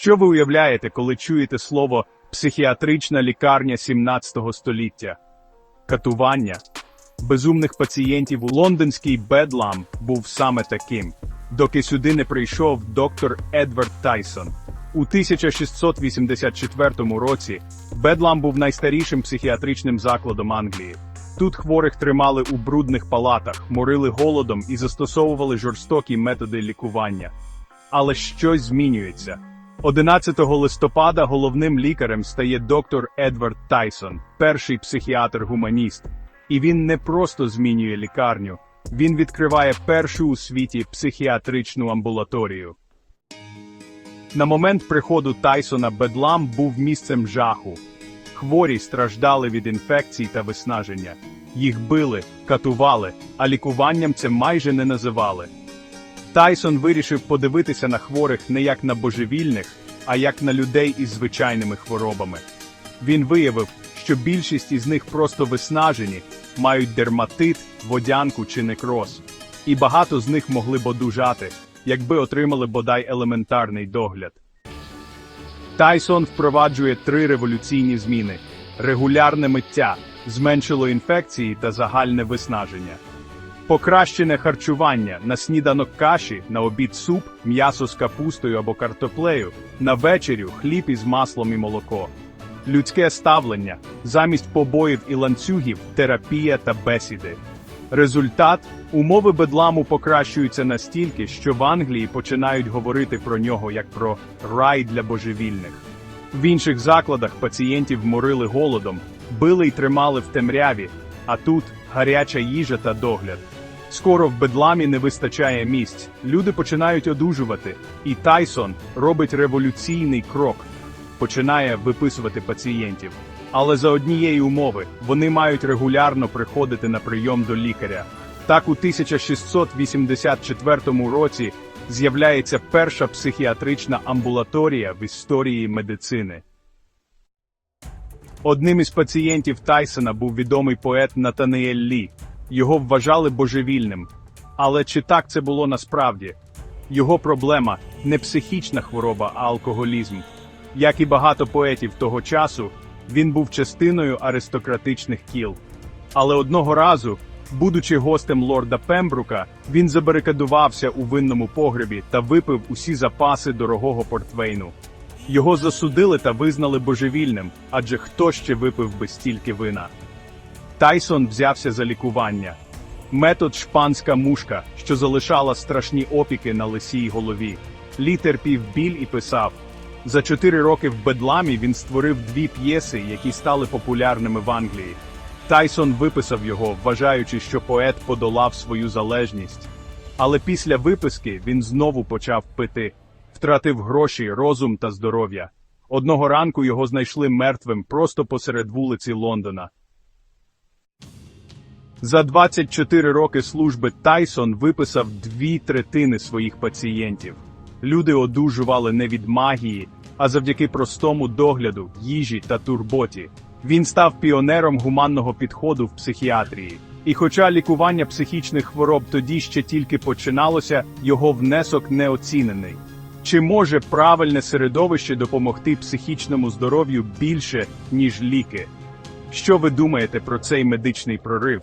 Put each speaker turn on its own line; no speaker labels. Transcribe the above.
Що ви уявляєте, коли чуєте слово психіатрична лікарня 17 століття? Катування безумних пацієнтів у лондонський Бедлам був саме таким, доки сюди не прийшов доктор Едвард Тайсон. У 1684 році Бедлам був найстарішим психіатричним закладом Англії. Тут хворих тримали у брудних палатах, морили голодом і застосовували жорстокі методи лікування. Але щось змінюється. 11 листопада головним лікарем стає доктор Едвард Тайсон, перший психіатр-гуманіст. І він не просто змінює лікарню, він відкриває першу у світі психіатричну амбулаторію. На момент приходу Тайсона Бедлам був місцем жаху. Хворі страждали від інфекцій та виснаження. Їх били, катували, а лікуванням це майже не називали. Тайсон вирішив подивитися на хворих не як на божевільних, а як на людей із звичайними хворобами. Він виявив, що більшість із них просто виснажені, мають дерматит, водянку чи некроз. І багато з них могли б одужати, якби отримали бодай елементарний догляд. Тайсон впроваджує три революційні зміни: регулярне миття, зменшило інфекції та загальне виснаження. Покращене харчування на сніданок каші, на обід суп, м'ясо з капустою або картоплею, на вечерю хліб із маслом і молоко. Людське ставлення замість побоїв і ланцюгів, терапія та бесіди. Результат умови бедламу покращуються настільки, що в Англії починають говорити про нього як про рай для божевільних. В інших закладах пацієнтів морили голодом, били й тримали в темряві, а тут гаряча їжа та догляд. Скоро в бедламі не вистачає місць, люди починають одужувати, і Тайсон робить революційний крок, починає виписувати пацієнтів. Але за однієї умови вони мають регулярно приходити на прийом до лікаря. Так у 1684 році з'являється перша психіатрична амбулаторія в історії медицини. Одним із пацієнтів Тайсона був відомий поет Натаніель Лі. Його вважали божевільним. Але чи так це було насправді? Його проблема не психічна хвороба, а алкоголізм. Як і багато поетів того часу, він був частиною аристократичних кіл. Але одного разу, будучи гостем лорда Пембрука, він забарикадувався у винному погребі та випив усі запаси дорогого портвейну. Його засудили та визнали божевільним, адже хто ще випив би стільки вина. Тайсон взявся за лікування. Метод шпанська мушка, що залишала страшні опіки на лисій голові. Лі терпів біль і писав. За чотири роки в Бедламі він створив дві п'єси, які стали популярними в Англії. Тайсон виписав його, вважаючи, що поет подолав свою залежність. Але після виписки він знову почав пити, втратив гроші, розум та здоров'я. Одного ранку його знайшли мертвим просто посеред вулиці Лондона. За 24 роки служби Тайсон виписав дві третини своїх пацієнтів. Люди одужували не від магії, а завдяки простому догляду, їжі та турботі. Він став піонером гуманного підходу в психіатрії. І хоча лікування психічних хвороб тоді ще тільки починалося, його внесок не оцінений. Чи може правильне середовище допомогти психічному здоров'ю більше, ніж ліки? Що ви думаєте про цей медичний прорив?